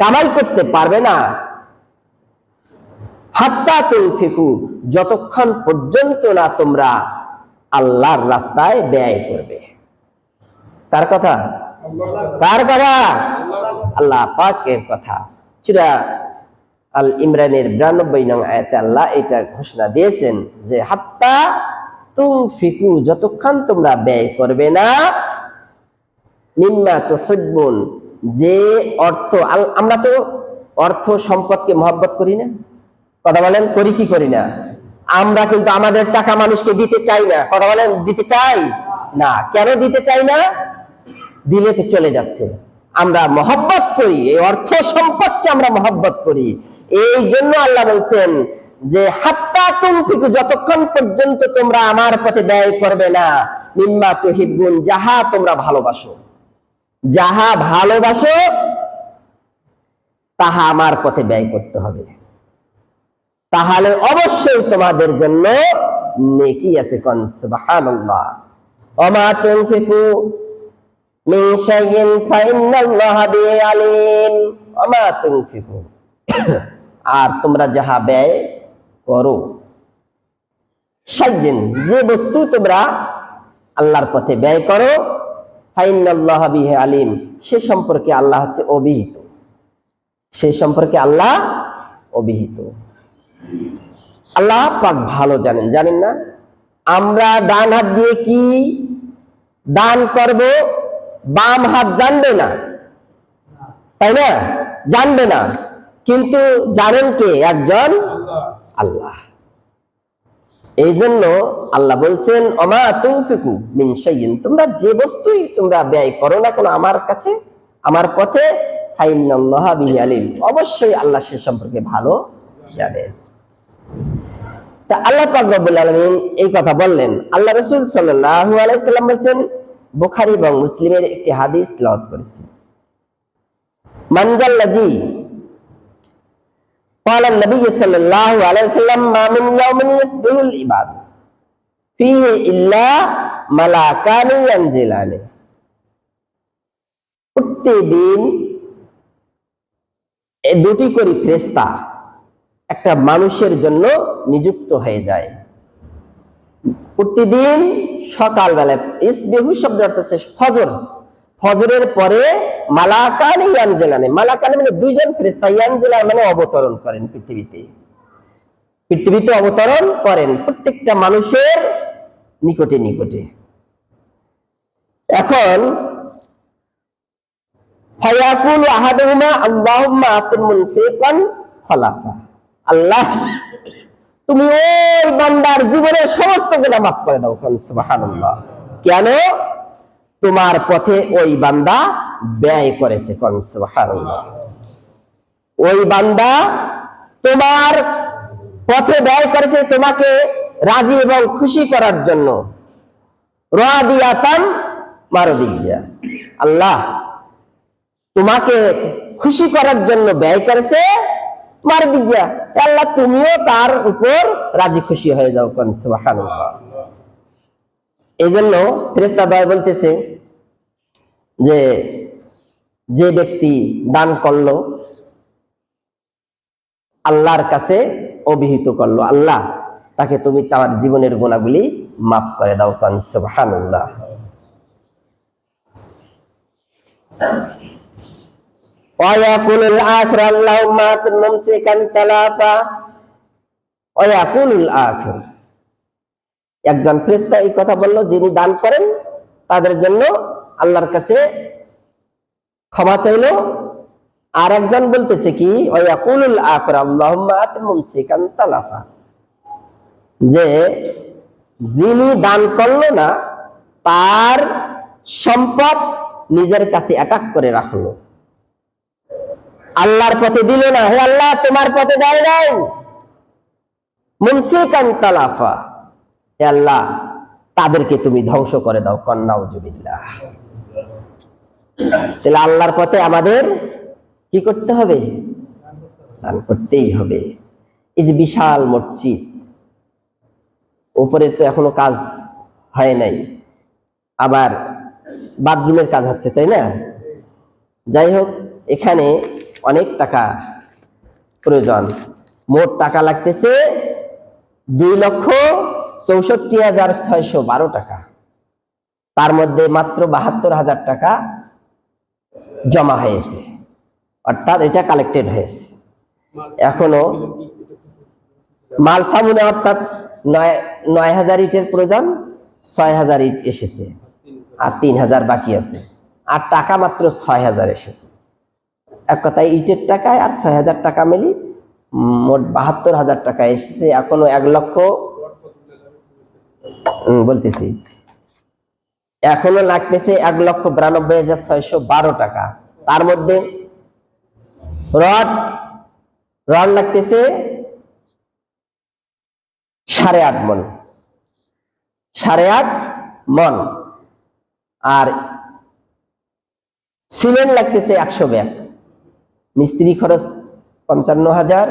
কামাই করতে পারবে না। হাত্তা তুলফিকু যতক্ষণ পর্যন্ত না তোমরা আল্লাহর রাস্তায় ব্যয় করবে। কার কথা? কার কথা? আল্লাহ পাকের কথা। চূড়া আল ইমরানের বিরানব্বই নং আয়াতে আল্লাহ এটা ঘোষণা দিয়েছেন যে, হাত্তা তুম ফিকু যতক্ষণ তোমরা ব্যয় করবে না নিম্মা তো যে অর্থ আমরা তো অর্থ সম্পদকে মহব্বত করি না। কথা বলেন, করি কি করি না? আমরা কিন্তু আমাদের টাকা মানুষকে দিতে চাই না। কথা বলেন, দিতে চাই? না। কেন দিতে চাই না? দিলে তো চলে যাচ্ছে। আমরা মহব্বত করি, এই অর্থ সম্পদকে আমরা মহব্বত করি। এই জন্য আল্লাহ বলছেন যে, হাত্তা তুমফিকু, যতক্ষণ পর্যন্ত তোমরা আমার পথে ব্যয় করবে না, মিম্মা তুহিব্বুন, যাহা তোমরা ভালোবাসো। যাহা ভালোবাসো, তাহা আমার পথে ব্যয় করতে হবে। তাহলে অবশ্যই তোমাদের জন্য নেকি আছে আর তোমরা যাহা ব্যয় করো, শাইইন, যে বস্তু তোমরা আল্লাহর পথে ব্যয় করো আলিম। সে সম্পর্কে আল্লাহ হচ্ছে অবিহিত সে সম্পর্কে আল্লাহ অবিহিত আল্লাহ পাক ভালো জানেন জানেন না? আমরা ডান হাত দিয়ে কি দান করব, বাম হাত জানবে না। তাই না? জানবে না। কিন্তু জানেন কে? একজন আল্লাহ। এই জন্য আল্লাহ বলছেন অমা শাইইন। তোমরা যে বস্তুই তোমরা ব্যয় করো না কোনো, আমার কাছে, আমার পথে অবশ্যই আল্লাহ সে সম্পর্কে ভালো জানেন তা আল্লাহ এই কথা বললেন। আল্লাহ রাসূল সাল্লাম এবং মুসলিমের একটি হাদিস তেলাওয়াত করেছি। মানজাল্লাজি قال النبي صلى الله عليه وسلم ما من يوم يصبح العباد فيه إلا ملاكان ينزلان প্রতিদিন এই দুটি করে ফেরেশতা একটা মানুষের জন্য নিযুক্ত হয়ে যায় প্রতিদিন সকালবেলায় ইসবেহু শব্দ অর্থ হচ্ছে ফজর ফজরের পরে ইয়ানজেলানে মানে দুইজন ইয়ানজেলা মানে অবতরণ করেন পৃথিবীতে। পৃথিবীতে অবতরণ করেন প্রত্যেকটা মানুষের নিকটে নিকটে। এখন আহাদুহুমা আল্লাহুম্মা খলাফা আল্লাহ, তুমি ওই বান্দার জীবনের সমস্ত গুনাহ মাফ করে দাও। কোন সুবহানাল্লাহ। কেন? তোমার পথে ওই বান্দা ব্যয় করেছে ওই বান্দা তোমার পথে ব্যয় করেছে তোমাকে রাজি এবং খুশি করার জন্য। আল্লাহ তোমাকে খুশি করার জন্য ব্যয় করেছে মারদিয়া। আল্লাহ, তুমিও তার উপর রাজি খুশি হয়ে যাও কোন এই জন্য ফেরেস্তা দয় বলতেছে যে যে ব্যক্তি দান করলো আল্লাহর কাছে অভিহিত করলো আল্লাহ তাকে তুমি তার জীবনের গুণাগুলি মাফ করে দাও কান সুবহানাল্লাহ ويقول الآخر اللهم أعط ممسكا تلافا ويقول الآخر একজন ফেরেশতা এই কথা বলল যিনি দান করেন তাদের জন্য আল্লাহর কাছে ক্ষমা চাইলো। আর একজন বলতেছে কি যে যিনি দান করল না, তার সম্পদ নিজের কাছে অ্যাটাক করে রাখল। আল্লাহর পথে দিল না, হে আল্লাহ, তোমার পথে দেয় নাই মুনসিকান তালাফা। হে আল্লাহ, তাদেরকে তুমি ধ্বংস করে দাও কন্যা উজুবিল্লাহ তাহলে আল্লাহর পথে আমাদের কি করতে হবে? দান করতেই হবে। এই যে বিশাল মসজিদ, উপরের তো এখনও কাজ হয় নাই, আবার বাথরুমের কাজ হচ্ছে, তাই না? যাই হোক, এখানে অনেক টাকা প্রয়োজন। মোট টাকা লাগতেছে দুই লক্ষ চৌষট্টি হাজার ছয়শো বারো টাকা। তার মধ্যে মাত্র বাহাত্তর হাজার টাকা জমা হয়েছে, অর্থাৎ এটা কালেক্টেড হয়েছে। এখনও মাল সামনে অর্থাৎ নয় নয় হাজার ইটের প্রয়োজন, ছয় হাজার ইট এসেছে আর তিন হাজার বাকি আছে, আর টাকা মাত্র ছয় হাজার এসেছে। এক কথায় ইটের টাকায় আর ছয় হাজার টাকা মিলি মোট বাহাত্তর হাজার টাকা এসেছে, এখনও এক লক্ষ বলতেছি এখনও লাগতেছে এক লক্ষ বিরানব্বই হাজার ছয়শো বারো টাকা। তার মধ্যে রড রড লাগতেছে সাড়ে আট মন। সাড়ে আট মন। আর সিমেন্ট লাগতেছে একশো ব্যাগ। মিস্ত্রি খরচ পঞ্চান্ন হাজার।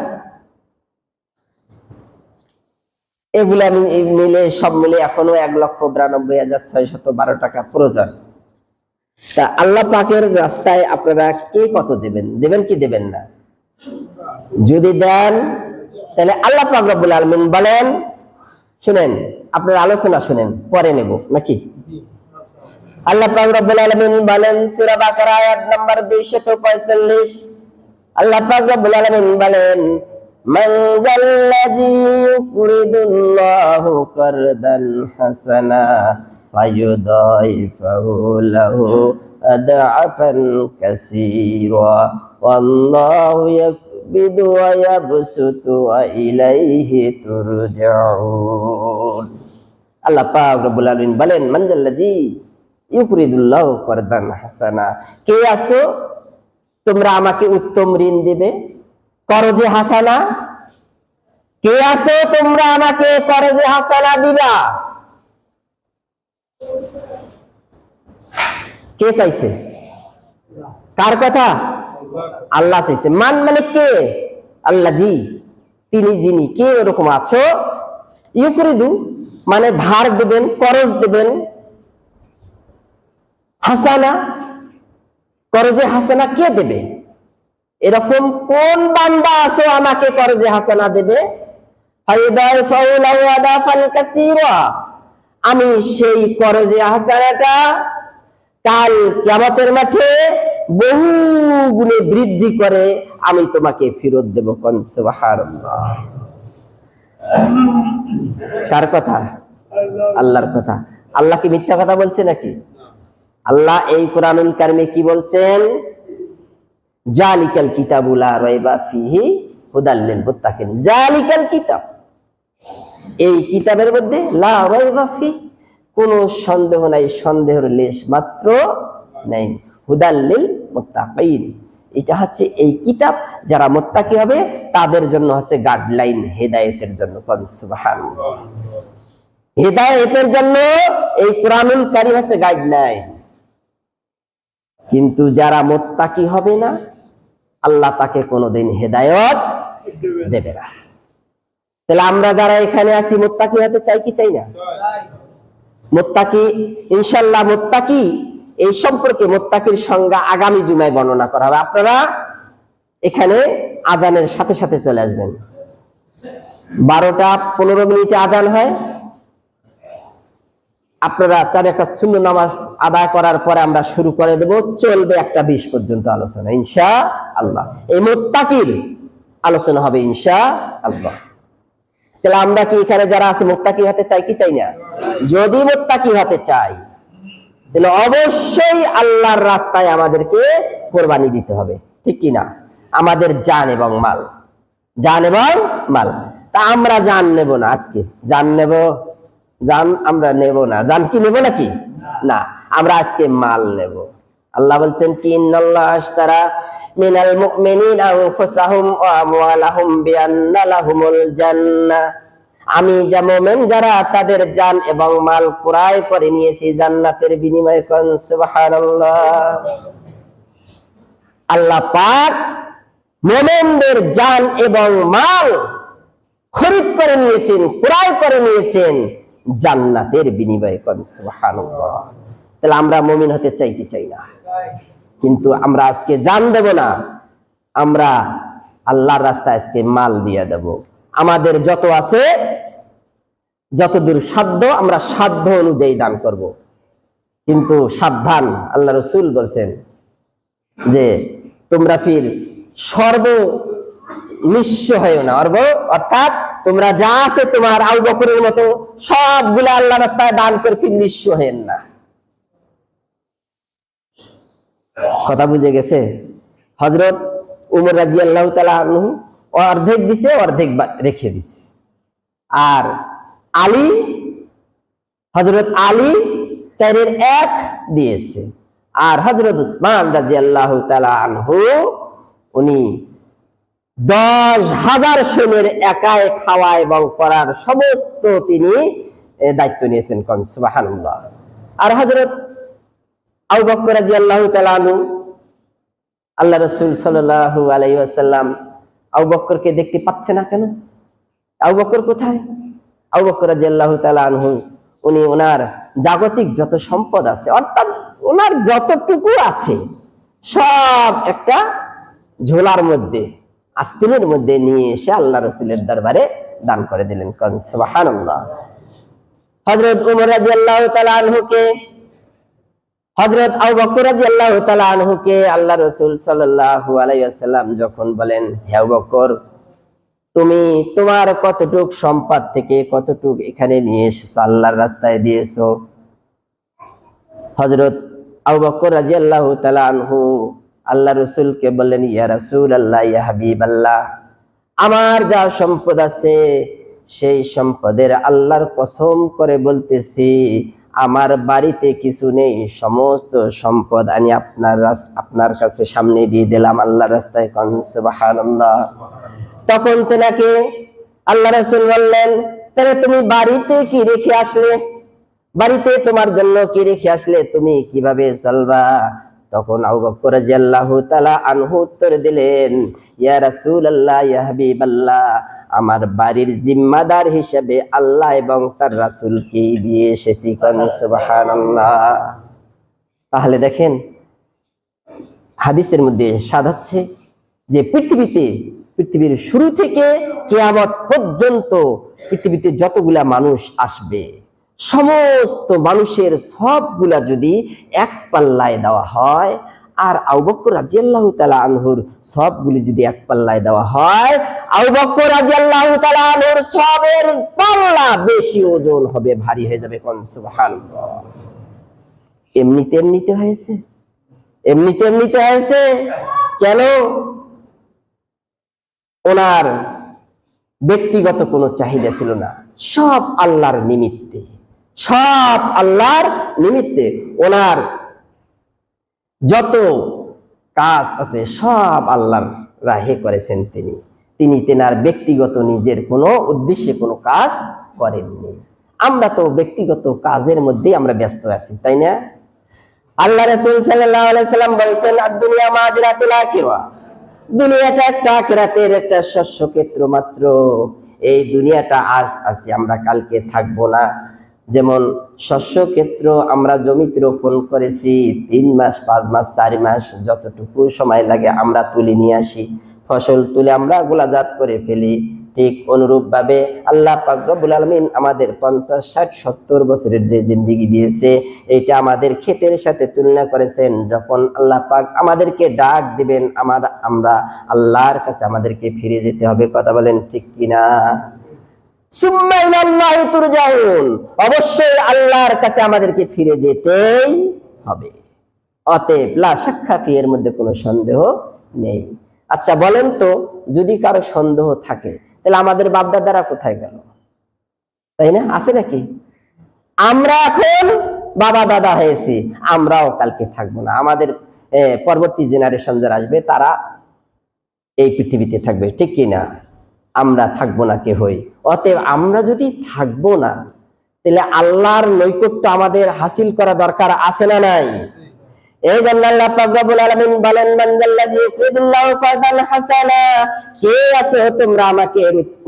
এগুলা মি- এই মিলে সব মিলে এখনও এক লক্ষ বিরানব্বই হাজার ছয় শত বারো টাকা প্রয়োজন। তা আল্লাহ পাকের রাস্তায় আপনারা কে কত দেবেন? দেবেন কি দেবেন না? যদি দেন, তাহলে আল্লাহ পাক রব্বুল আলমিন বলেন, শুনেন, আপনার আলোচনা শুনেন, পরে নেব, নাকি? আল্লাহ পাক রব্বুল আলামিন বলেন, সূরা বাকারা আয়াত নাম্বার 245 আল্লাহ পাক রব্বুল আলামিন বলেন মান জাল্লাযী ইউকরিদুল্লাহু কারদান হাসানা ফায়ুদাইফাহু লাহু আদআফান কাসীরা ওয়াল্লাহু ইয়াকবিদু ওয়া ইয়াবসুতু ওয়া ইলাইহি তুরজাউন আল্লাহ পাক রব্বুল আলামিন বলেন মান জাল্লাযী ইউকরিদুল্লাহ করদান হাসানা কে আসো তোমরা আমাকে উত্তম ঋণ দিবে করজে হাসানা। কে আসো তোমরা আমাকে করজে হাসানা দিবা? কে চাইছে? কার কথা? আল্লাহ চাইছে। মান মানে কে? আল্লাহ জি। তিনি যিনি। কে এরকম আছো? ইউকরিদু মানে ধার দেবেন, করজ দেবেন। হাসানা, করজে হাসানা কে দেবে? এরকম কোন বান্দা আছো আমাকে করজে হাসানা দেবে। আমি সেই করজে হাসানাটা কাল কিয়ামতের মাঠে বহু গুণে বৃদ্ধি করে আমি তোমাকে ফেরত দেব কোন? সুবহানাল্লাহ। কার কথা? আল্লাহর কথা। আল্লাহ কি মিথ্যা কথা বলছে নাকি? আল্লাহ এই কোরআন কারিমে কি বলছেন? জালিকাল কিতাবুলা রাইবা ফিহি হুদাল লিল মুত্তাকিন। জালিকাল কিতাব। এই কিতাবের মধ্যে লা রাইবা ফি, কোনো সন্দেহ নাই, সন্দেহের লেশ মাত্র নেই। হুদাল লিল মুত্তাকিন। এটা হচ্ছে এই কিতাব, যারা মুত্তাকি হবে, তাদের জন্য হচ্ছে গাইডলাইন হেদায়েতের জন্য। হেদায়েতের জন্য এই কোরআনুল কারিম হচ্ছে গাইডলাইন কিন্তু যারা মোত্তাকি হবে না আল্লাহ তাকে কোনোদিন হেদায়ত দেবে না। তাহলে আমরা যারা এখানে আছি, মোত্তাকি হতে চাই কি চাই না? মোত্তাকি ইনশাল্লাহ মোত্তাকি, এই সম্পর্কে মোত্তাকির সংজ্ঞা আগামী জুমায় বর্ণনা করা হবে। আপনারা এখানে আজানের সাথে সাথে চলে আসবেন। বারোটা পনেরো মিনিটে আজান হয়। আপনারা চার একটা শূন্য নামাজ আদায় করার পরে আমরা শুরু করে দেব। চলবে একটা বিশ পর্যন্ত আলোচনা ইনশা আল্লাহ এই মোত্তাকির আলোচনা হবে ইনশা আল্লাহ তাহলে আমরা কি এখানে যারা আছে, মোত্তাকি হতে চাই কি চাই না? যদি মোত্তাকি হতে চাই, তাহলে অবশ্যই আল্লাহর রাস্তায় আমাদেরকে কোরবানি দিতে হবে। ঠিক কি না? আমাদের জান এবং মাল। জান এবং মাল। তা আমরা জান নেব না আজকে। জান নেব জান আমরা নেব না। যান কি নেব নাকি? না। আমরা আজকে মাল নেব। আল্লাহ বলছেন কি আশতারা মিনাল আমি যারা তাদের জান এবং মাল ক্রয় করে নিয়েছি জান্নাতের বিনিময়ে আল্লাহ পাক মোমেনদের জান এবং মাল খরিদ করে নিয়েছেন, ক্রয় করে নিয়েছেন। জান্নাতের বিনিময়ে কোন সুবহানাল্লাহ। তাহলে আমরা মুমিন হতে চাই কি চাই না? কিন্তু আমরা আজকে জান দেব না। আমরা আল্লাহর রাস্তায় আজকে মাল দিয়ে দেব। আমাদের যত আছে, যতদূর সাধ্য আমরা সাধ্য অনুযায়ী দান করব। কিন্তু সাবধান, আল্লাহ রসুল বলছেন যে, তোমরা ফির সর্ব নিঃস্ব হয়েও না। অর্ব অর্থাৎ তোমরা যা আছে তোমার আউ বকরের মতো সবগুলো আল্লাহ রাস্তায় দান করে ফির নিঃস্ব হেন না। কথা বুঝে গেছে? হজরত উমর রাজি আল্লাহ তালা অর্ধেক দিছে, অর্ধেক রেখে দিছে। আর আলী হজরত আলী চারের এক দিয়েছে। আর হজরত উসমান রাজি আল্লাহ আনহু, উনি দশ হাজার সৈন্যের একাই খাওয়া এবং করার সমস্ত তিনি দায়িত্ব নিয়েছেন কন? সুবাহানুল্লাহ। আর হজরত রাজি আল্লাহ আল্লাহ রসুল সাল্লাহ আলাই বক্করকে দেখতে পাচ্ছে না কেন? আবু বক্কর কোথায়? আবু বক্কর রাদিয়াল্লাহু তাআলা আনহু, উনি ওনার জাগতিক যত সম্পদ আছে, অর্থাৎ ওনার যতটুকু আছে, সব একটা ঝোলার মধ্যে আস্তিনের মধ্যে নিয়ে এসে আল্লাহ রসুলের দরবারে দান করে দিলেন। কন সুবহানাল্লাহ। হযরত উমর রাদিয়াল্লাহু তাআলা আনহুকে, হযরত আবু বকর রাদিয়াল্লাহু তাআলা আনহুকে আল্লাহ রাসূল সাল্লাল্লাহু আলাইহি যখন বলেন, হে বকর, তুমি তোমার কতটুক সম্পদ থেকে কতটুক এখানে নিয়ে এসেছ, আল্লাহর রাস্তায় দিয়েছ? হযরত আবু বকর রাদিয়াল্লাহু তাআলা আনহু আল্লাহ রাসূলকে বললেন, ইয়া রাসূলুল্লাহ, ইয়া হাবিবাল্লাহ। আমার যা সম্পদ আছে, সেই সম্পদের আল্লাহর কসম করে বলতেছি, আমার বাড়িতে কিছু নেই, সমস্ত সম্পদ আমি আপনার আপনার কাছে সামনে দিয়ে দিলাম আল্লাহ রাস্তায়। কন, সুবহানাল্লাহ। তখন তেনাকে আল্লাহ রসুল বললেন তাহলে তুমি বাড়িতে কি রেখে আসলে? বাড়িতে তোমার জন্য কি রেখে আসলে? তুমি কীভাবে চলবা? তখন তাআলা আনহু উত্তর দিলেন, ইয়া রাসূলুল্লাহ, ইয়া হাবিবাল্লাহ, আমার বাড়ির জিম্মাদার হিসেবে আল্লাহ এবং তার রাসূলকে দিয়ে এসেছি তাহলে দেখেন, হাদিসের মধ্যে সাধাচ্ছে যে পৃথিবীতে, পৃথিবীর শুরু থেকে কেয়ামত পর্যন্ত পৃথিবীতে যতগুলা মানুষ আসবে সমস্ত মানুষের সবগুলা যদি এক পাল্লায় দেওয়া হয়, আর আউবক্কর রাজিয়াল্লাহু তাআলা আনহুর সবগুলি যদি এক পাল্লায় দেওয়া হয় আউবক্কর রাজিয়াল্লাহু তাআলা আনহুর সবের পাল্লা বেশি ওজন হবে, ভারী হয়ে যাবে কোন? সুবহানাল্লাহ। এমনিতে এমনিতে হয়েছে। এমনিতে এমনিতে হয়েছে। কেন? ওনার ব্যক্তিগত কোনো চাহিদা ছিল না। সব আল্লাহর নিমিত্তে। সব আল্লাহর নিমিত্তে ওনার যত কাজ আছে, সব আল্লাহর রাহে করেছেন তিনি। তিনি তেনার ব্যক্তিগত নিজের কোনো উদ্দেশ্যে কোনো কাজ করেননি। আমরা তো ব্যক্তিগত কাজের মধ্যেই আমরা ব্যস্ত আছি, তাই না? আল্লাহ রাসূল সাল্লাম বলেছেন, আদ-দুনিয়া মাজরাতুল আখিরা। দুনিয়াটা একটা আখিরাতের একটা শস্য ক্ষেত্র মাত্র। এই দুনিয়াটা আজ আছি, আমরা কালকে থাকব না। যেমন শস্য ক্ষেত্র আমরা জমিতে রোপণ করেছি, তিন মাস, পাঁচ মাস, চার মাস, যতটুকু সময় লাগে আমরা তুলে নিয়ে আসি। ফসল তুলে আমরা গোলাজাত করে ফেলি। ঠিক অনুরূপ ভাবে আল্লাহ পাক রব্বুল আলমিন আমাদের পঞ্চাশ, ষাট, সত্তর বছরের যে জিন্দিগি দিয়েছে এটা আমাদের ক্ষেতের সাথে তুলনা করেছেন। যখন আল্লাহ পাক আমাদেরকে ডাক দিবেন, আমার, আমরা আল্লাহর কাছে আমাদেরকে ফিরে যেতে হবে। কথা বলেন ঠিক কিনা? অবশ্যই আল্লাহর কাছে আমাদেরকে ফিরে যেতেই হবে। অতএব লা শাক্কা এর মধ্যে কোনো সন্দেহ নেই। আচ্ছা বলেন তো, যদি কারও সন্দেহ থাকে, তাহলে আমাদের বাপদাদারা কোথায় গেল? তাই না? আছে নাকি? আমরা এখন বাবা দাদা হয়েছি, আমরাও কালকে থাকব না। আমাদের পরবর্তী জেনারেশন যারা আসবে, তারা এই পৃথিবীতে থাকবে, ঠিক কি না আমরা থাকব না কে কেহই। অতএব আমরা যদি থাকব না, তাহলে আল্লাহর নৈকট্য আমাদের হাসিল করা দরকার আছে না নাই?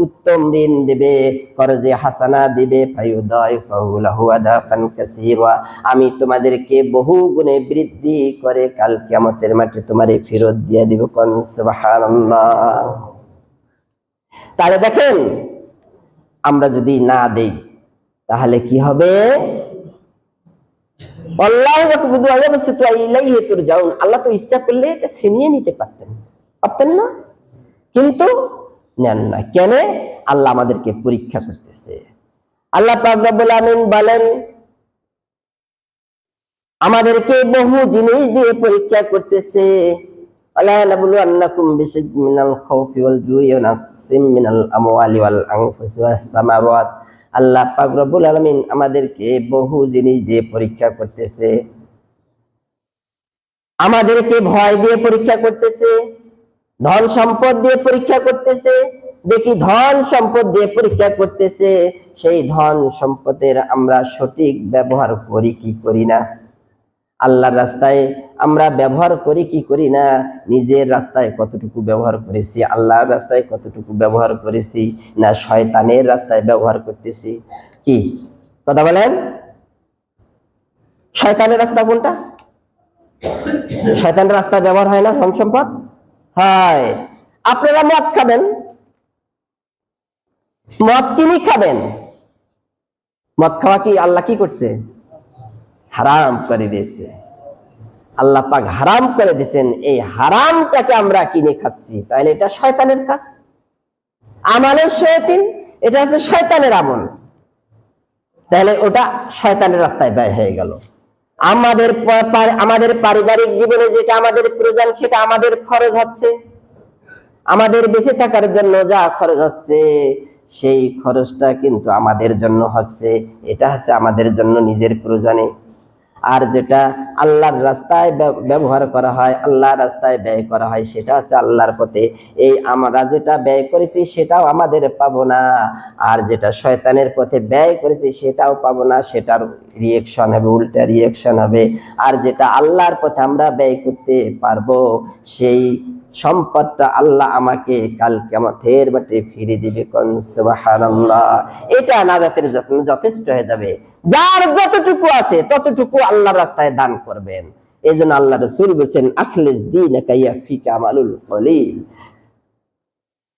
উত্তম ঋণ দিবে? হাসানা দিবে আমি তোমাদেরকে বহু গুণে বৃদ্ধি করে কাল কিয়ামতের মাঠে তোমারে ফেরত দিয়ে দিব। কোন তাহলে দেখেন, আমরা যদি না দেই, তাহলে কি হবে? আল্লাহ তো ইচ্ছা করলে এটা নিতে পারতেন। পারতেন না? কিন্তু নেন না। কেন? আল্লাহ আমাদেরকে পরীক্ষা করতেছে। আল্লাহ আমিন বলেন, আমাদেরকে বহু জিনিস দিয়ে পরীক্ষা করতেছে। আমাদেরকে বহু জিনিস দিয়ে পরীক্ষা করতেছে। আমাদেরকে ভয় দিয়ে পরীক্ষা করতেছে, ধন সম্পদ দিয়ে পরীক্ষা করতেছে, দেখি ধন সম্পদ দিয়ে পরীক্ষা করতেছে, সেই ধন সম্পদের আমরা সঠিক ব্যবহার করি কি করি না? আল্লাহর রাস্তায় আমরা ব্যবহার করি, কি করি না? নিজের রাস্তায় কতটুকু ব্যবহার করেছি? আল্লাহর রাস্তায় কতটুকু ব্যবহার করেছি? না শয়তানের রাস্তায় ব্যবহার করতেছি? কি? কথা বলেন? শয়তানের রাস্তা কোনটা? শয়তানের রাস্তায় ব্যবহার হয় না ধন সম্পদ? হয়। আপনারা মদ খাবেন? মদ কিনি খাবেন? মদ খাওয়া কি আল্লাহ কি করছে? হারাম করে দিয়েছে। আল্লাহ পাক হারাম করে দিয়েছেন, এই হারামটাকে আমরা কিনে খাচ্ছি। তাহলে এটা শয়তানের কাজ। আমানের শয়তিন, এটা হচ্ছে শয়তানের আমল। তাহলে ওটা শয়তানের রাস্তায় ব্যয় হয়ে গেল। আমাদের আমাদের পারিবারিক জীবনে যেটা আমাদের প্রয়োজন, সেটা আমাদের খরচ হচ্ছে। আমাদের বেঁচে থাকার জন্য যা খরচ হচ্ছে, সেই খরচটা কিন্তু আমাদের জন্য হচ্ছে। এটা হচ্ছে আমাদের জন্য নিজের প্রয়োজনে। আর যেটা আল্লাহর রাস্তায় ব্যব- ব্যবহার করা হয়, আল্লাহর রাস্তায় ব্যয় করা হয়, সেটা হচ্ছে আল্লাহর পথে। এই আমরা যেটা ব্যয় করেছি সেটাও আমাদের পাবো না। আর যেটা শয়তানের পথে ব্যয় করেছি সেটাও পাবো না, সেটার রিয়েকশন হবে, উল্টা রিয়েকশন হবে। আর যেটা আল্লাহর পথে আমরা ব্যয় করতে পারব, সেই সম্পদটা আল্লাহ আমাকে কাল কেমতের বাটে ফিরে দিবে এটা নাজাতের জন্য যথেষ্ট হয়ে যাবে। যার যতটুকু আছে, ততটুকু আল্লাহর রাস্তায় দান করবেন। এই জন্য আল্লাহ রসুল বলছেন, আখলিস দিন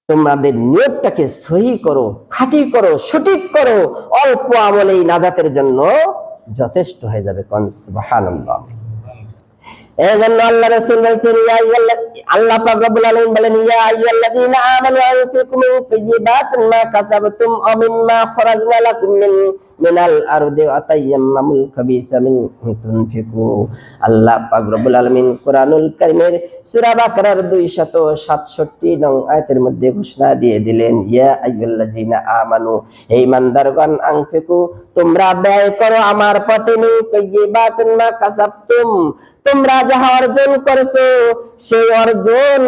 তোমাদের নিয়তটাকে সহি করো, খাঁটি করো, সঠিক করো। অল্প আমলেই নাজাতের জন্য যথেষ্ট হয়ে যাবে কোন? সুবহানাল্লাহ। এই জন্য আল্লাহ রসুল বলছেন আল্লাহ পাক আলামিন বলেন, ইয়া আইয়ুহাল্লাযীনা আমানু মিন তাইয়্যিবাতি মা কাসাবতুম মিম্মা লাকুম মিন, মিনাল আরদি ওয়া তায়াম্মামুল খাবিসা মিন তুনফিকু। আল্লাহ পাক রব্বুল আলামিন কারীমের সূরা বাকারার 267 নং আয়াতের মধ্যে ঘোষণা দিয়ে দিলেন, ইয়া আইয়ুহাল্লাযীনা আমানু, হে ইমানদারগণ, আনফিকু, তোমরা ব্যয় করো আমার পথে মিন তাইয়্যিবাতি মা কাসাবতুম। তোমরা যাহা অর্জন করেছ, সেই অর্জন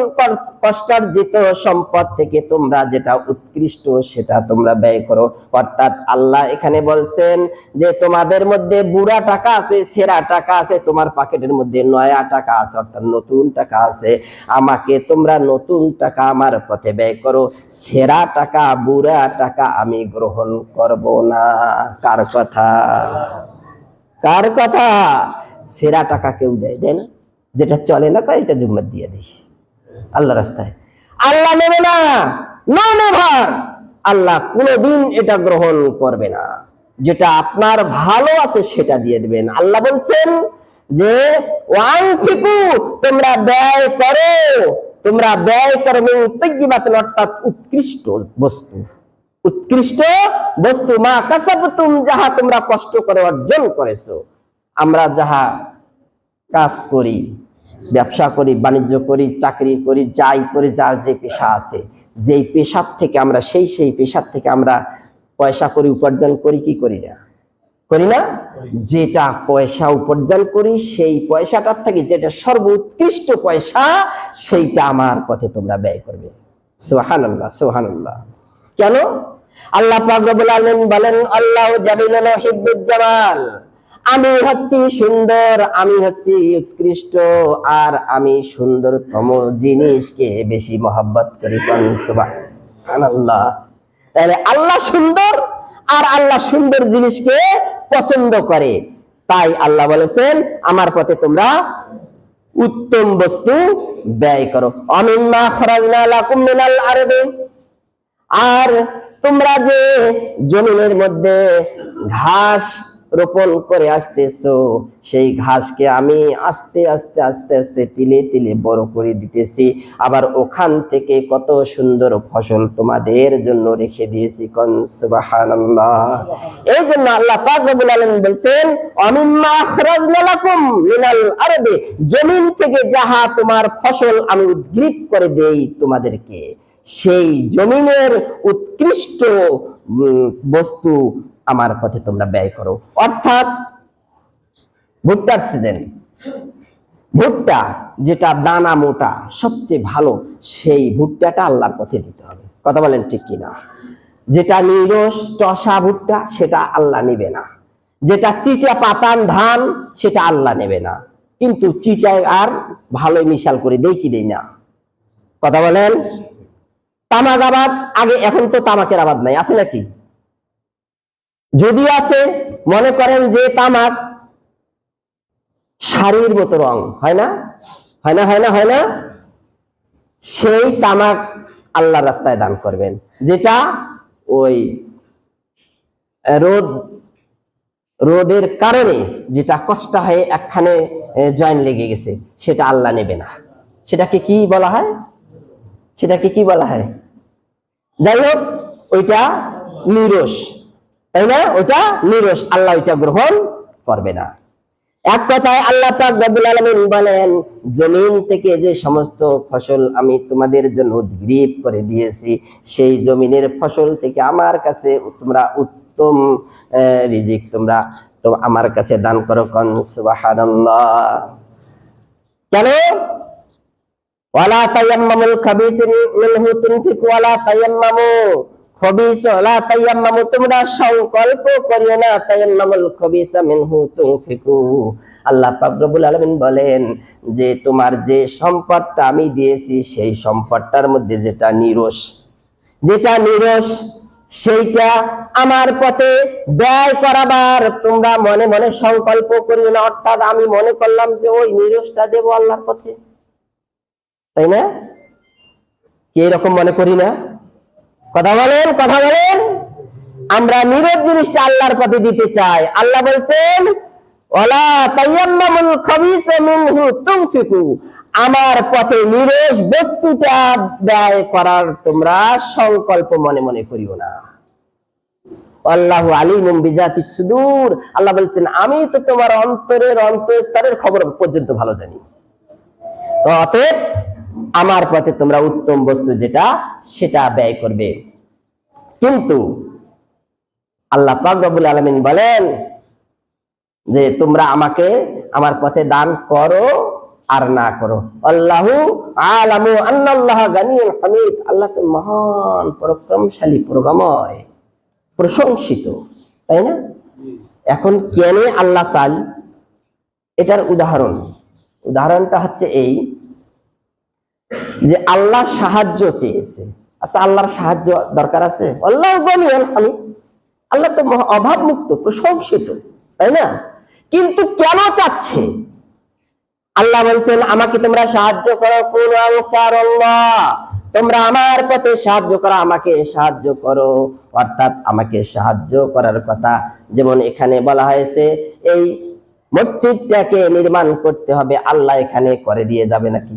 কর- কষ্টার্জিত সম্পদ থেকে তোমরা যেটা উৎকৃষ্ট, সেটা তোমরা ব্যয় করো। অর্থাৎ আল্লাহ এখানে বলছেন যে, তোমাদের মধ্যে বুড়া টাকা আছে, সেরা টাকা আছে, তোমার পকেটের মধ্যে নয়া টাকা আছে, অর্থাৎ নতুন টাকা আছে। আমাকে তোমরা নতুন টাকা আমার পথে ব্যয় করো। সেরা টাকা, বুড়া টাকা আমি গ্রহণ করব না। কার কথা? কার কথা? সেরা টাকা কেউ দেয় দেয় না? যেটা চলে না কয় এটা জুম্মাত দিয়ে দিই। আল্লাহ রাস্তায়। আল্লাহ নেবে না আল্লাহ কোনোদিন এটা গ্রহণ করবে না। যেটা আপনার ভালো আছে, সেটা দিয়ে দিবেন। আল্লাহ বলছেন যে তোমরা ব্যয় করো। তোমরা ব্যয় করো উৎকৃষ্ট বস্তু। উৎকৃষ্ট বস্তু মা কাসাবতুম, যাহা তোমরা কষ্ট করে অর্জন করেছ। আমরা যাহা কাজ করি, ব্যবসা করি, বাণিজ্য করি, চাকরি করি, যাই করি, যার যে পেশা আছে। যেই পেশার থেকে আমরা, সেই সেই পেশার থেকে আমরা পয়সা করি, উপার্জন করি, কি করি না? করি না? যেটা পয়সা উপার্জন করি, সেই পয়সাটার থেকে যেটা সর্বোৎকৃষ্ট পয়সা, সেইটা আমার পথে তোমরা ব্যয় করবে। সুবহানাল্লাহ সুবহানাল্লাহ। কেন? আল্লাহ পাক আলামিন বলেন, আল্লাহ জামাল। আমি হচ্ছি সুন্দর, আমি হচ্ছি উৎকৃষ্ট, আর আমি সুন্দরতম জিনিসকে বেশি মহব্বত করি। সুবহানাল্লাহ। তাহলে আল্লাহ সুন্দর, আর আল্লাহ সুন্দর জিনিসকে পছন্দ করে। তাই আল্লাহ বলেছেন, আমার পথে তোমরা উত্তম বস্তু ব্যয় করো। আর তোমরা যে জমিনের মধ্যে ঘাস রোপণ করে আসতেছো, সেই ঘাসকে আমি আস্তে আস্তে আস্তে আস্তে তিলে তিলে বড় করে দিতেছি। আবার ওখান থেকে কত সুন্দর ফসল তোমাদের জন্য রেখে দিয়েছি এই জন্য আল্লাহ বলছেন জমিন থেকে যাহা তোমার ফসল আমি উদ্গ্রীব করে দেই তোমাদেরকে, সেই জমিনের উৎকৃষ্ট বস্তু আমার পথে তোমরা ব্যয় করো। অর্থাৎ ভুট্টার সিজন ভুট্টা যেটা দানা মোটা, সবচেয়ে ভালো, সেই ভুট্টাটা আল্লাহর পথে দিতে হবে। কথা বলেন ঠিক কিনা? যেটা নিরস টসা ভুট্টা, সেটা আল্লাহ নেবে না। যেটা চিটা পাতান ধান, সেটা আল্লাহ নেবে না। কিন্তু চিটায় আর ভালোই মিশাল করে দেই কি দেই না? কথা বলেন? তামাক আবাদ, আগে এখন তো তামাকের আবাদ নাই, আছে নাকি? যদি আছে, মনে করেন যে তামাক, শাড়ির মতো রং, হয় না? হয় না হয় না হয় না? সেই তামাক আল্লাহ রাস্তায় দান করবেন, যেটা ওই রোদ, রোদের কারণে যেটা কষ্ট হয়ে একখানে জয়েন লেগে গেছে, সেটা আল্লাহ নেবে না। সেটাকে কি বলা হয়? সেটাকে কি বলা হয়? যাই হোক, ওইটা নিরস। তাই না? ওটা নিরস। আল্লাহ ওইটা গ্রহণ করবে না। এক কথায় আল্লাহ পাক রব্বুল আলামিন বলেন, জমিন থেকে যে সমস্ত ফসল আমি তোমাদের জন্য উদ্গ্রীব করে দিয়েছি, সেই জমিনের ফসল থেকে আমার কাছে তোমরা উত্তম রিজিক তোমরা তো আমার কাছে দান করো কন। সুবহানাল্লাহ। কেন? ওয়ালা তায়াম্মামুল খাবিস মিনহু তুনফিকু ওয়ালা তায়াম্মামু। খবিস ওয়ালা তায়াম্মামু তোমরা সংকল্প করিও না। তায়াম্মামুল খবিস মিনহু তুনফিকু। আল্লাহ বলেন যে, তোমার যে সম্পদটা আমি দিয়েছি, সেই সম্পদটার মধ্যে যেটা নিরস যেটা নিরস, সেইটা আমার পথে ব্যয় করাবার। তোমরা মনে মনে সংকল্প করিও না, অর্থাৎ আমি মনে করলাম যে, ওই নিরসটা দেবো আল্লাহর পথে। তাই না? কি এরকম মনে করি না? কথা বলেন কথা বলেন। আমরা নিরজ জিনিসটা আল্লাহর পথে দিতে চাই। আল্লাহ বলছেন আমার পথে নিরস বস্তুটা ব্যয় করার তোমরা সংকল্প মনে মনে করিও না। আল্লাহ আলিমুম বিজাতি সুদূর। আল্লাহ বলছেন, আমি তো তোমার অন্তরের অন্তঃস্তরের খবর পর্যন্ত ভালো জানি। অতএব আমার পথে তোমরা উত্তম বস্তু যেটা, সেটা ব্যয় করবে। কিন্তু আল্লাহ পাক রব্বুল আলামিন বলেন যে, তোমরা আমাকে আমার পথে দান করো আর না করো। আল্লাহু আলামু আন্নাল্লাহ গানিয়ুল হামিদ। আল্লাহ তো মহান, পরাক্রমশালী প্রগময় প্রশংসিত, তাই না? এখন কেনে আল্লাহ চাল এটার উদাহরণ। উদাহরণটা হচ্ছে এই যে আল্লাহ সাহায্য চেয়েছে। আচ্ছা আল্লাহর সাহায্য দরকার আছে? আল্লাহ হামিদ আল্লাহ তো অভাব মুক্ত প্রশংসিত, তাই না? কিন্তু কেন চাচ্ছে? আল্লাহ বলছেন, আমাকে তোমরা সাহায্য করো তোমরা আমার পথে সাহায্য করো, আমাকে সাহায্য করো। অর্থাৎ আমাকে সাহায্য করার কথা যেমন এখানে বলা হয়েছে, এই মসজিদটাকে নির্মাণ করতে হবে, আল্লাহ এখানে করে দিয়ে যাবে নাকি?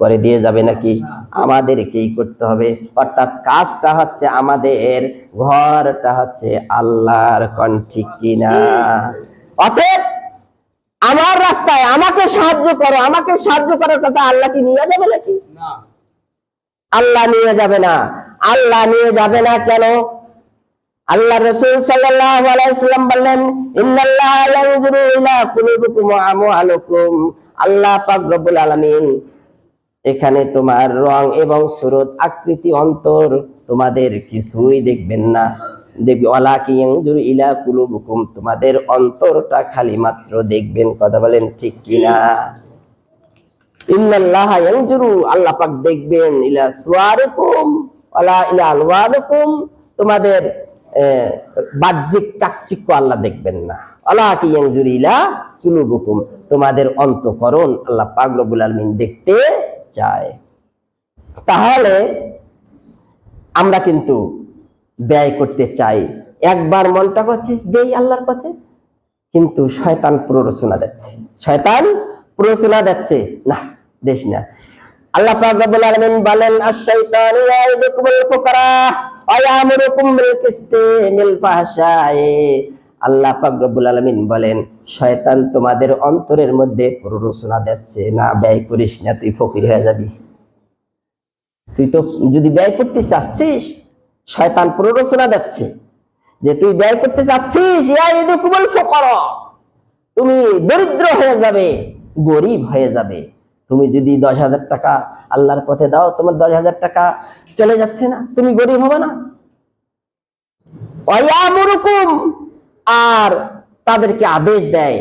করে দিয়ে যাবে নাকি? আমাদেরকেই করতে হবে। অর্থাৎ কাজটা হচ্ছে আমাদের ঘরটা হচ্ছে আল্লাহর কন ঠিক কিনা। অতএব আমার রাস্তায় আমাকে সাহায্য করো আমাকে সাহায্য করার কথা আল্লাহ কি নিয়ে যাবে নাকি? আল্লাহ নিয়ে যাবে না। আল্লাহ নিয়ে যাবে না কেন? আল্লাহ রসুল সাল্লাল্লাহু আলাইহি সাল্লাম বললেন ইন্নাল্লাহ ইয়ানজুরু ইলা কুলুবিকুম ওয়া আমওয়ালিকুম। আল্লাহ পাক রব্বুল আলামিন এখানে তোমার রং এবং সুরত আকৃতি অন্তর তোমাদের কিছুই দেখবেন না। তোমাদের অন্তরটা খালি মাত্র দেখবেন, কথা বলেন ঠিক কিনা? আল্লাহ পাক দেখবেন, ইলা সুয়ারিকুম ইলা তোমাদের বাহ্যিক চাকচিক্য আল্লাহ দেখবেন না। আল্লাহ ইলা কুলুবুকুম, তোমাদের অন্তকরণ আল্লাহ পাক রব্বুল আলামিন দেখতে চায় তাহলে আমরা কিন্তু ব্যয় করতে চাই। একবার মনটা করছে, দেই আল্লাহর পথে। কিন্তু শয়তান প্ররোচনা দিচ্ছে। শয়তান প্ররোচনা দিচ্ছে। না, দেশ না। আল্লাহ পাক রব্বুল আলামিন বলেন আশ-শাইতানু ইয়াইদুকুমুল ফুকরা ওয়া ইয়ামুরুকুম বিল কিসতি মিল ফাহশায়ে। আল্লাহ রব্বুল আলামিন বলেন, শয়তান তোমাদের অন্তরের মধ্যে প্ররোচনা দিচ্ছে না, ব্যয় করিস না, তুই ফকির হয়ে যাবি। তুই তো যদি ব্যয় করতে চাচ্ছিস, শয়তান প্ররোচনা দিচ্ছে। যে তুই ব্যয় করতে চাচ্ছিস তুমি দরিদ্র হয়ে যাবে, গরিব হয়ে যাবে। তুমি যদি দশ হাজার টাকা আল্লাহর পথে দাও, তোমার দশ হাজার টাকা চলে যাচ্ছে না, তুমি গরিব হবে না। আর তাদেরকে আদেশ দেয়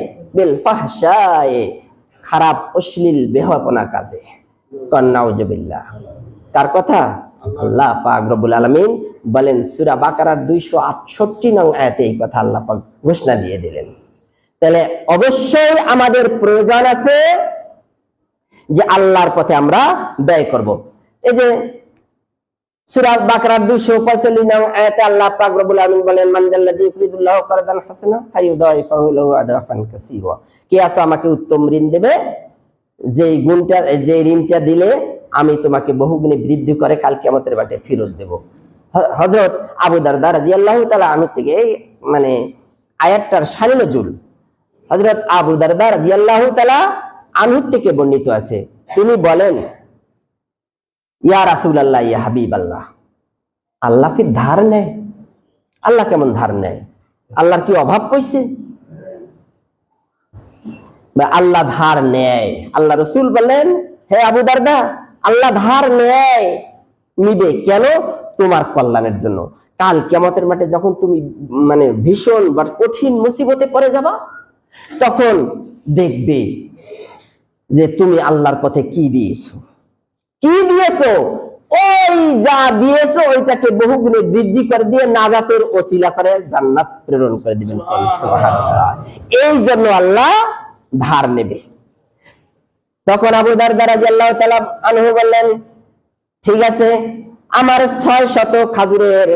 খারাপ, অশ্লীল বেহাপনা কাজে। কন্নাউজবিল্লাহ কার কথা? আল্লাহ পাক রব্বুল আলামিন বলেন, সূরা বাকারার 268 নং আয়াতে এই কথা আল্লাহ পাক ঘোষণা দিয়ে দিলেন। তাহলে অবশ্যই আমাদের প্রয়োজন আছে যে আল্লাহর পথে আমরা ব্যয় করব। এই যে সূরা বাকরার 245 নং আয়াতে আল্লাহ পাক বলেন হাসানা লাহু আদাফান কাসীরা। কে আছে আমাকে উত্তম ঋণ দেবে? গুণটা ঋণটা দিলে আমি তোমাকে বহুগুণে বৃদ্ধি করে কাল কিয়ামতের বাটে ফেরত দেব। হযরত আবু দারদা রাদিয়াল্লাহু তাআলা আমি থেকে মানে আয়াতটার শালীন জুল হযরত আবু দারদা রাদিয়াল্লাহু তাআলা আনহু থেকে বর্ণিত আছে। তিনি বলেন ইয়া রাসূলুল্লাহ, ইয়া হাবিবাল্লাহ। আল্লাহ আল্লাহ কি ধার নেয়। আল্লাহ কেমন ধার নেয়? আল্লাহর কি অভাব কইছে আল্লাহ ধার নেয়। আল্লাহ রসুল বললেন হে আবু দারদা, আল্লাহ ধার নেয়। নিবে কেন? তোমার কল্যাণের জন্য। কাল কেমতের মাঠে যখন তুমি মানে ভীষণ বা কঠিন মুসিবতে পড়ে যাবা, তখন দেখবে যে তুমি আল্লাহর পথে কি দিয়েছ। কি দিয়েছ? ওই যা দিয়েছ, ওইটাকে বহুগুণে বৃদ্ধি করে দিয়ে নাজাতের ওসিলা করে জান্নাত প্রেরণ করে দিবেন। এই জন্য আল্লাহ ধার নেবে। তখন আবু দারদা রাদিয়াল্লাহু তাআলা আনহু বললেন, ঠিক আছে, আমার ছয় শত খাজুরের,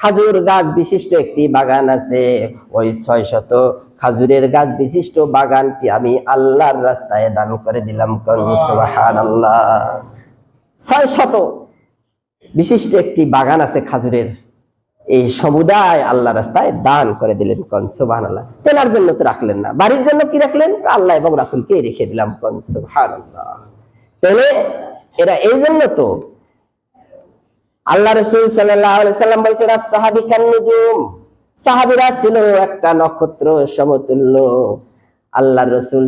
খাজুর গাছ বিশিষ্ট একটি বাগান আছে। ওই ছয় শত খাজুরের গাছ বিশিষ্ট বাগানটি আমি আল্লাহর রাস্তায় দান করে দিলাম। সুবহানাল্লাহ। ছয় শত বিশিষ্ট একটি বাগান আছে খাজুরের। এই সমুদায় আল্লাহ রাস্তায় দান করে দিলেন কন সুবহান আল্লাহ তেনার জন্য তো রাখলেন না। বাড়ির জন্য কি রাখলেন? আল্লাহ এবং রাসুলকে রেখে দিলাম কন সুবহান আল্লাহ তাহলে এরা এই জন্য তো আল্লাহ রসুল সাল্লাম খান সাহাবিরা ছিল একটা নক্ষত্র সমতুল্য। আল্লাহ রসুল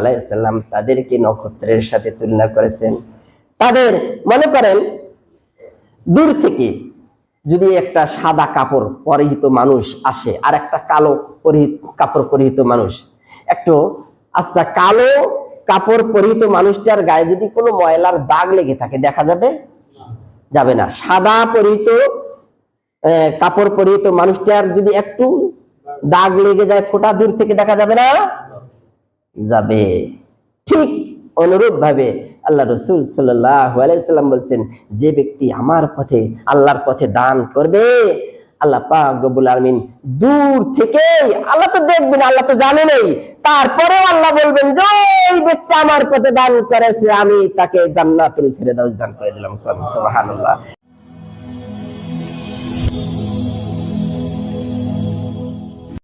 আলাইসাল্লাম তাদেরকে নক্ষত্রের সাথে তুলনা করেছেন। তাদের, মনে করেন, দূর থেকে যদি একটা সাদা কাপড় পরিহিত মানুষ আসে, আর একটা কালো পরিহিত, কাপড় পরিহিত মানুষ, একটু আচ্ছা কালো কাপড় পরিহিত মানুষটার গায়ে যদি কোনো ময়লার দাগ লেগে থাকে, দেখা যাবে? যাবে না। সাদা পরিহিত কাপড় পরিহিত মানুষটার যদি একটু দাগ লেগে যায়, ফোটা দূর থেকে দেখা যাবে না? যাবে। ঠিক অনুরূপ ভাবে আল্লাহ রসুল সাল্লাম বলছেন, যে ব্যক্তি আমার পথে, আল্লাহর পথে দান করবে, আল্লাহ পাক আলমিন দূর থেকে আল্লাহ তো দেখবেন, আল্লাহ তো জানেনই তারপরেও আল্লাহ বলবেন যে ওই ব্যক্তি আমার পথে দান করেছে, আমি তাকে জান্নাতুল ফেরেদাউস দান করে দিলাম। সুবহানাল্লাহ।